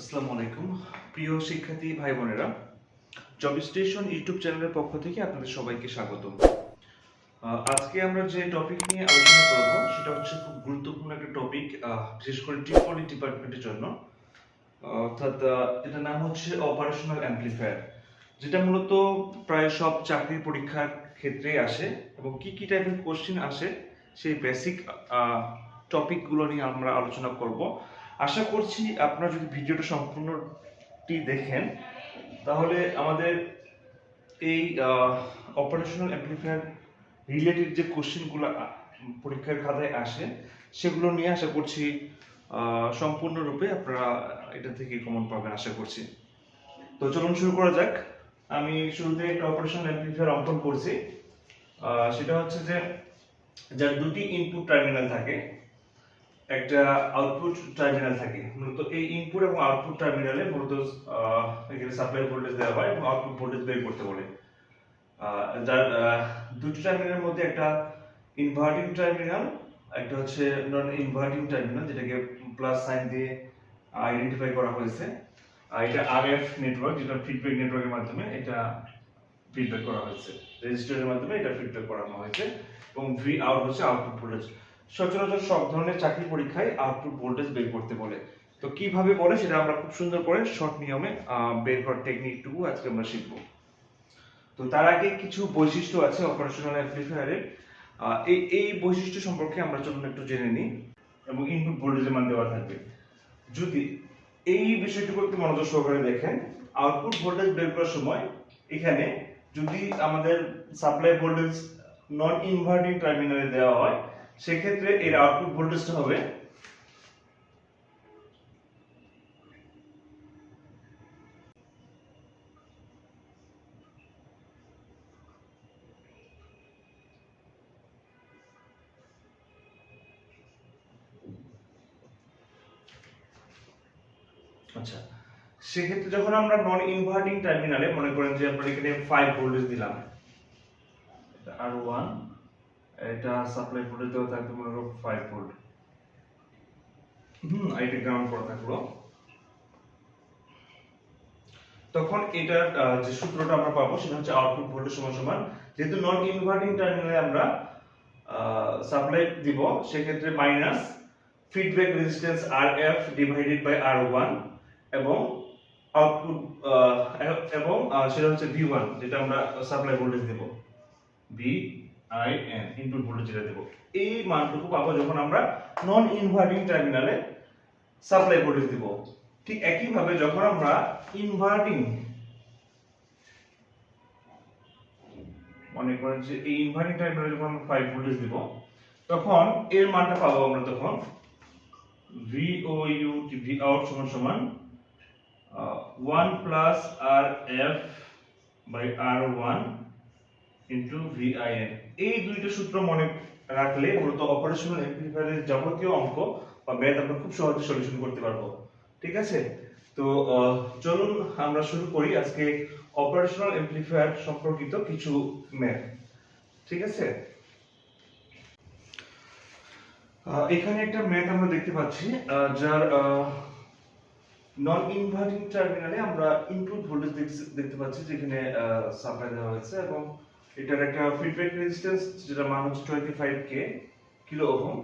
আসসালামু আলাইকুম। প্রিয় শিক্ষার্থী ভাই বোনেরা জব স্টেশন ইউটিউব চ্যানেলের পক্ষ থেকে আপনাদের সবাইকে স্বাগত আজকে আমরা যে টপিক নিয়ে আলোচনা করব, সেটা হচ্ছে খুব গুরুত্বপূর্ণ একটা টপিক বিশেষ করে ডিপার্টমেন্টের জন্য। অর্থাৎ এটার নাম হচ্ছে অপারেশনাল অ্যাম্পলিফায়ার যেটা মূলত প্রায় সব চাকরির পরীক্ষার ক্ষেত্রেই আসে এবং কি কি টাইপের কোশ্চেন আসে, সেই বেসিক টপিকগুলো নিয়ে আমরা আলোচনা করব। আশা করছি আপনারা যদি ভিডিওটা সম্পূর্ণটি দেখেন, তাহলে আমাদের এই অপারেশনাল অ্যাম্পলিফায়ার রিলেটেড যে কোশ্চেনগুলো পরীক্ষার খাতায় আসে, সেগুলো নিয়ে আশা করছি সম্পূর্ণরূপে আপনারা এটা থেকে কমন পাবেন, আশা করছি। তো চলুন শুরু করা যাক। আমি শুরুতে একটা অপারেশনাল অ্যাম্পলিফায়ার অঙ্কন করছি। সেটা হচ্ছে যে, যার দুটি ইনপুট টার্মিনাল থাকে একটা আউটপুট টার্মিনাল থাকে। মূলত এই ইনপুট এবং আউটপুট টার্মিনালে মূলত এখানে সাপ্লাই ভোল্টেজ দেওয়া হয় এবং আউটপুট ভোল্টেজ বের করতে বলে। যার দুটি টার্মিনালের মধ্যে একটা ইনভার্টিং টার্মিনাল একটা হচ্ছে নন ইনভার্টিং টার্মিনাল যেটাকে প্লাস সাইন দিয়ে আইডেন্টিফাই করা হয়েছে। আর এটা আরএফ নেটওয়ার্ক যেটা ফিডব্যাক নেটওয়ার্কের মাধ্যমে এটা ফিডব্যাক করা হয়েছে। রেজিস্টারের মাধ্যমে এটা ফিডব্যাক করানো হয়েছে। এবং ভি আউট হচ্ছে আউটপুট ভোল্টেজ সচরাচর সব ধরনের চাকরি পরীক্ষায় আউটপুট ভোল্টেজ বের করতে বলে। তো কীভাবে বলে সেটা আমরা খুব সুন্দর করে শর্ট নিয়মে বের করার টেকনিকটুকু আজকে আমরা শিখব। তো তার আগে কিছু বৈশিষ্ট্য আছে অপারেশনাল অ্যাম্পলিফায়ারের এই এই বৈশিষ্ট্য সম্পর্কে আমরা চলুন একটু জেনে নিই এবং ইনপুট ভোল্টেজের মান দেওয়া থাকবে। যদি এই বিষয়টুকু একটু মনোযোগ সহকারে দেখেন আউটপুট ভোল্টেজ বের করার সময় এখানে যদি আমাদের সাপ্লাই ভোল্টেজ নন ইনভার্টিং টার্মিনালে দেওয়া হয় সেক্ষেত্রে এর আউটপুট ভোল্টেজটা হবে আচ্ছা সেক্ষেত্রে যখন আমরা নন ইনভার্টিং টার্মিনালে মনে করেন যে আমরা এখানে 5 ভোল্টেজ দিলাম আর ওয়ান এটা সাপ্লাই ভোল্টেজ দেওয়া থাকবে মনে করো 5 ভোল্ট হুম এটা গ্রাউন্ড করা থাকল তখন এটার যে সূত্রটা আমরা পাবো সেটা হচ্ছে আউটপুট ভোল্টেজ সমান সমান। যেহেতু নন ইনভার্টিং টার্মিনালে আমরা সাপ্লাই দিব, সেক্ষেত্রে minus feedback resistance R F divided by R one এবং আউটপুট এবং সেটা হচ্ছে ভি ওয়ান যেটা আমরা supply voltage Dev. V I N input voltage যেটা দেব। এই মানটুকু পাবো যখন আমরা নন ইনভার্টিং টার্মিনালে সাপ্লাই ভোল্টেজ দিব। ঠিক একইভাবে যখন আমরা ইনভার্টিং মনে করেন যে এই ইনভার্টিং টার্মিনালে যখন আমরা 5 ভোল্টেজ দিব, তখন এর মানটা পাবো আমরা তখন ইউ ভি আউট সমান সমান one plus R F by R one into V I N এই দুইটা সূত্র মনে রাখলে মূলত অপারেশনাল অ্যাম্পলিফায়ারের যাবতীয় অঙ্ক বা ম্যাথ আমরা খুব সহজে সলিউশন করতে পারব। ঠিক আছে? তো চলুন আমরা শুরু করি আজকে অপারেশনাল অ্যাম্পলিফায়ার সম্পর্কিত কিছু ম্যাথ ঠিক আছে? এখানে একটা ম্যাথ আমরা দেখতে পাচ্ছি যার নন ইনভার্টিং টার্মিনালে আমরা ইনপুট ভোল্টেজ দেখতে পাচ্ছি, যেখানে সাপ্লাই দেওয়া হয়েছে এবং এটার একটা ফিডব্যাক রেজিস্ট্যান্স যেটা মান হচ্ছে twenty five K kilo ohm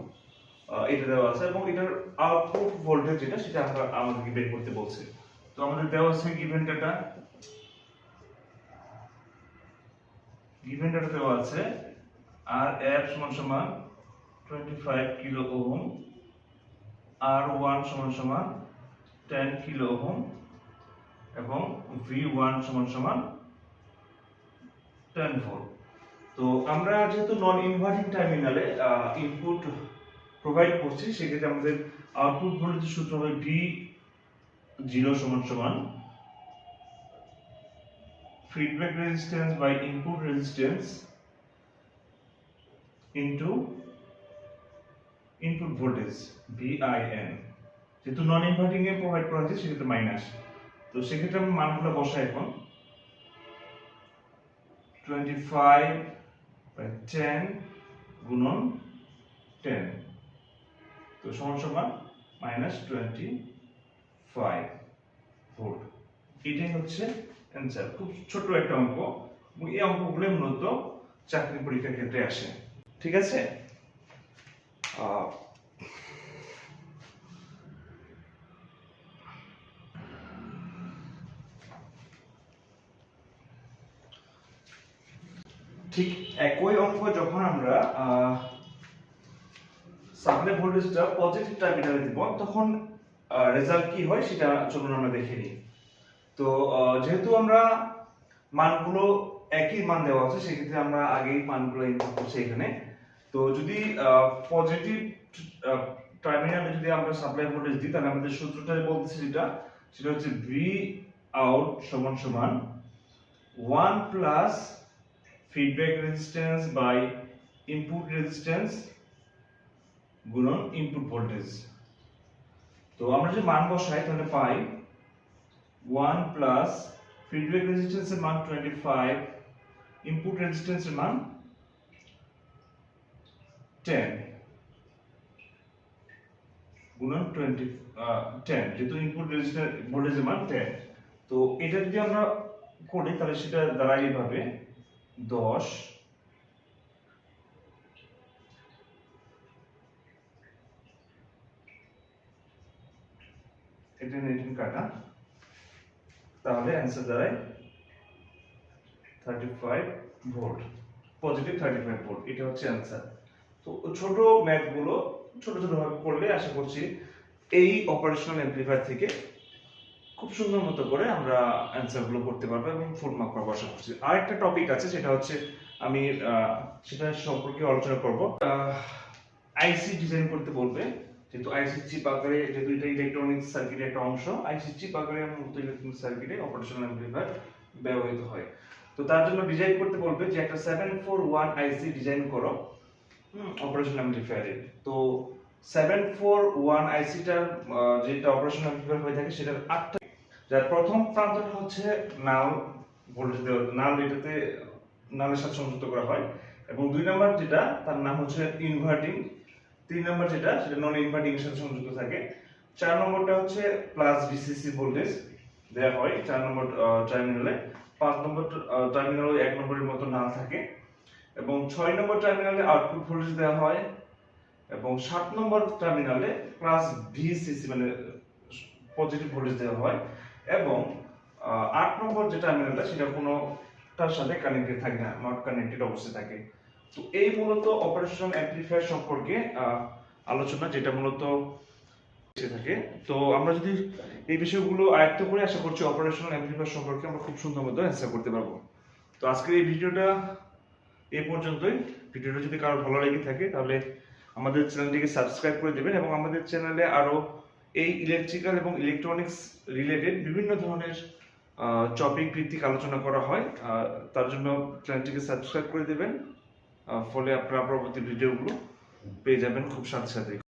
এটা দেওয়া আছে এবং এটার আউটপুট ভোল্টেজ যেটা, সেটা আমরা আমাদেরকে বের করতে বলছে। তো আমাদের দেওয়া আছে গিভেন ডাটা গিভেন ডাটা দেওয়া আছে, আর এফ সমান সমান 25 কিলো ওহম আর ওয়ান সমান সমান 10 কিলো ওহম, এবং ভি ওয়ান সমান সমান 10 ভোল্ট তো আমরা যেহেতু নন ইনভার্টিং টার্মিনালে ইনপুট প্রোভাইড করছি, সেক্ষেত্রে আমাদের আউটপুট সূত্র হবে জিরো সমান সমান feedback resistance by input resistance into input voltage V I N যেহেতু নন ইনভার্টিং এ প্রোভাইড করা হচ্ছে, সেক্ষেত্রে মাইনাস তো সেক্ষেত্রে আমি মানগুলো বসাই এখন। টোয়েন্টি ফাইভ টেন গুণন টেন তো মাইনাস টোয়েন্টি ফাইভ এটাই হচ্ছে অ্যান্সার খুব ছোট একটা অঙ্ক এই অঙ্কগুলো মূলত চাকরি পরীক্ষার ক্ষেত্রে আসে। ঠিক আছে? ঠিক একই অঙ্ক যখন আমরা সাপ্লাই ভোল্টেজটা পজিটিভ টার্মিনালে দিব, তখন রেজাল্ট কি হয় সেটা চলুন আমরা দেখে নিই। তো যেহেতু আমরা মানগুলো একই মান দেওয়া আছে, সেক্ষেত্রে আমরা আগেই মানগুলো ইনপুট করছি এখানে। তো যদি পজিটিভ টার্মিনালে যদি আমরা সাপ্লাই ভোল্টেজ দিই, তাহলে আমাদের সূত্রটা বলতেছে যেটা, সেটা হচ্ছে ভি আউট সমান সমান one plus feedback resistance by input resistance গুণন ইনপুট ভোল্টেজ তো আমরা যে মান বসাই, তাহলে পাই ওয়ান প্লাস ফিডব্যাক রেজিস্ট্যান্সের মান টোয়েন্টি ফাইভ ইনপুট রেজিস্ট্যান্সের মান টেন গুণন টোয়েন্টি টেন যেহেতু ইনপুট রেজিস্ট্যান্স ভোল্টেজের মান টেন তো এটা যদি আমরা করি, তাহলে সেটা দাঁড়ায় এইভাবে দশ কাটা, তাহলে অ্যান্সার দাঁড়ায় thirty five volt positive thirty five volt এটা হচ্ছে অ্যান্সার তো ছোট ম্যাথগুলো ছোট ছোট ভাবে করলে আশা করছি এই অপারেশনাল অ্যাম্প্লিফায়ার থেকে খুব সুন্দর মতো করে আমরা অ্যান্সারগুলো করতে পারব এবং ফুল মার্ক পাবো আশা করছি। আরেকটা টপিক আছে, সেটা হচ্ছে আমি সেটা সম্পর্কে আলোচনা করব। আইসি ডিজাইন করতে বলবে, যেহেতু আইসি চিপ আকারে যেহেতু এটা ইলেকট্রনিক সার্কিটের একটা অংশ আইসি চিপ আকারে মূলত ইলেকট্রনিক সার্কিটে অপারেশনাল অ্যাম্প্লিফায়ার ব্যবহৃত হয়। তো তার জন্য ডিজাইন করতে বলবে যে একটা seven four one IC design করো অপারেশনাল অ্যাম্প্লিফায়ারে তো সেভেন ফোর ওয়ান আইসিটার যেটা অপারেশনাল অ্যাম্প্লিফায়ার হয়ে থাকে, সেটার আটটা যার প্রথম প্রান্তটা হচ্ছে নাল, ভোল্টেজ দেওয়া, নাল এটাতে, নালের সাথে সংযুক্ত করা হয়। এবং দুই নাম্বার যেটা, তার নাম হচ্ছে ইনভার্টিং তিন নাম্বার যেটা, সেটা নন ইনভার্টিং এর সাথে সংযুক্ত থাকে। চার নম্বরটা হচ্ছে প্লাস ডিসিসি ভোল্টেজ দেওয়া হয়, চার নম্বর টার্মিনালে পাঁচ নম্বর টার্মিনালে এক নম্বরের মতো নাল থাকে। এবং ছয় নম্বর টার্মিনালে আউটপুট ভোল্টেজ দেওয়া হয়। এবং সাত নম্বর টার্মিনালে প্লাস ভিসিসি মানে পজিটিভ ভোল্টেজ দেওয়া হয়। এবং আট নম্বর যে টার্মিনালটা সেটা কোনোটার সাথে কানেক্টেড থাকে না নট কানেক্টেড অবস্থায় থাকে। তো এই মূলত অপারেশন অ্যাম্প্লিফায়ার সম্পর্কে আলোচনা যেটা মূলত থাকে। তো আমরা যদি এই বিষয়গুলো আয়ত্ত করে আশা করছি অপারেশনাল অ্যাম্প্লিফায়ার সম্পর্কে আমরা খুব সুন্দর মতো অ্যান্সার করতে পারব। তো আজকের এই ভিডিওটা এ পর্যন্তই। ভিডিওটা যদি কারও ভালো লেগে থাকে, তাহলে আমাদের চ্যানেলটিকে সাবস্ক্রাইব করে দেবেন এবং আমাদের চ্যানেলে আরও এই ইলেকট্রিক্যাল এবং ইলেকট্রনিক্স রিলেটেড বিভিন্ন ধরনের টপিক ভিত্তিক আলোচনা করা হয়। তার জন্য চ্যানেলটিকে সাবস্ক্রাইব করে দেবেন। ফলে আপনারা পরবর্তী ভিডিওগুলো পেয়ে যাবেন। খুব সাথে সাথে।